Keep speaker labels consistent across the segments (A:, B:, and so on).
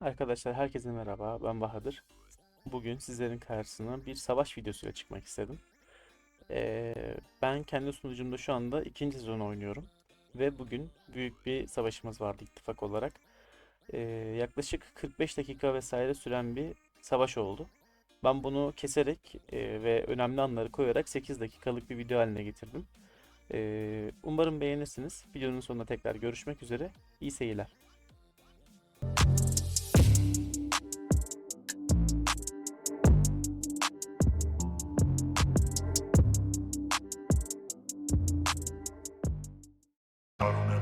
A: Arkadaşlar herkese merhaba. Ben Bahadır. Bugün sizlerin karşısına bir savaş videosuyla çıkmak istedim. Ee, ben kendi sunucumda şu anda ikinci sezon oynuyorum. Ve bugün büyük bir savaşımız vardı ittifak olarak. Ee, yaklaşık 45 dakika vesaire süren bir savaş oldu. Ben bunu keserek e, ve önemli anları koyarak 8 dakikalık bir video haline getirdim. Ee, umarım beğenirsiniz. Videonun sonunda tekrar görüşmek üzere. İyi seyirler.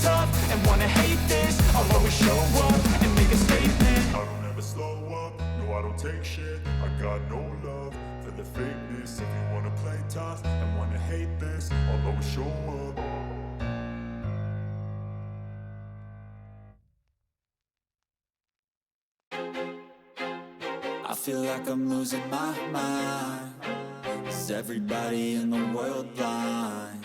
B: tough and wanna hate this. I'll always show up and make a statement.
C: I don't ever slow up, no I don't take shit. I got no love for the fakeness. If you wanna play tough and wanna hate this I'll always show up.
B: I feel like I'm losing my mind. Is everybody in the world blind?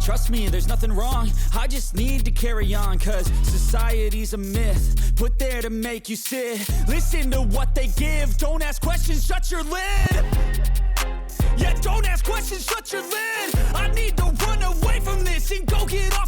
B: Trust me, there's nothing wrong. I just need to carry on, cause society's a myth. Put there to make you sit. Listen to what they give. Don't ask questions, shut your lid. Yeah, don't ask questions, shut your lid. I need to run away from this and go get off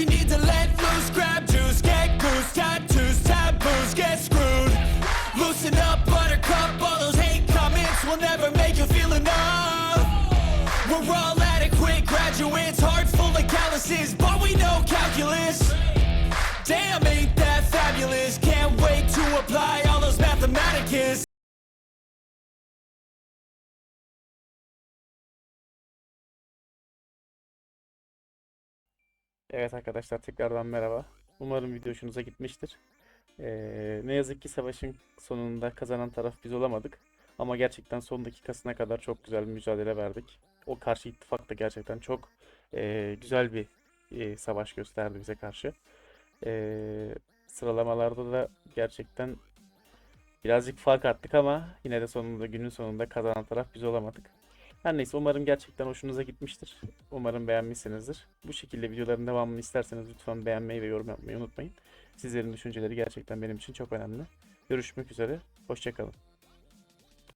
B: you need to let loose, grab juice, get goose, tattoos, taboos, get screwed. Loosen up, buttercup, all those hate comments will never make you feel enough. We're all adequate graduates, heart full of calluses, but we know calculus. Damn, ain't
A: Evet arkadaşlar tekrardan merhaba. Umarım video hoşunuza gitmiştir. Ee, ne yazık ki savaşın sonunda kazanan taraf biz olamadık. Ama gerçekten son dakikasına kadar çok güzel bir mücadele verdik. O karşı ittifak da gerçekten çok e, güzel bir e, savaş gösterdi bize karşı. Ee, sıralamalarda da gerçekten birazcık fark attık ama yine de sonunda günün sonunda kazanan taraf biz olamadık. Her neyse umarım gerçekten hoşunuza gitmiştir. Umarım beğenmişsinizdir. Bu şekilde videoların devamını isterseniz lütfen beğenmeyi ve yorum yapmayı unutmayın. Sizlerin düşünceleri gerçekten benim için çok önemli. Görüşmek üzere. Hoşçakalın.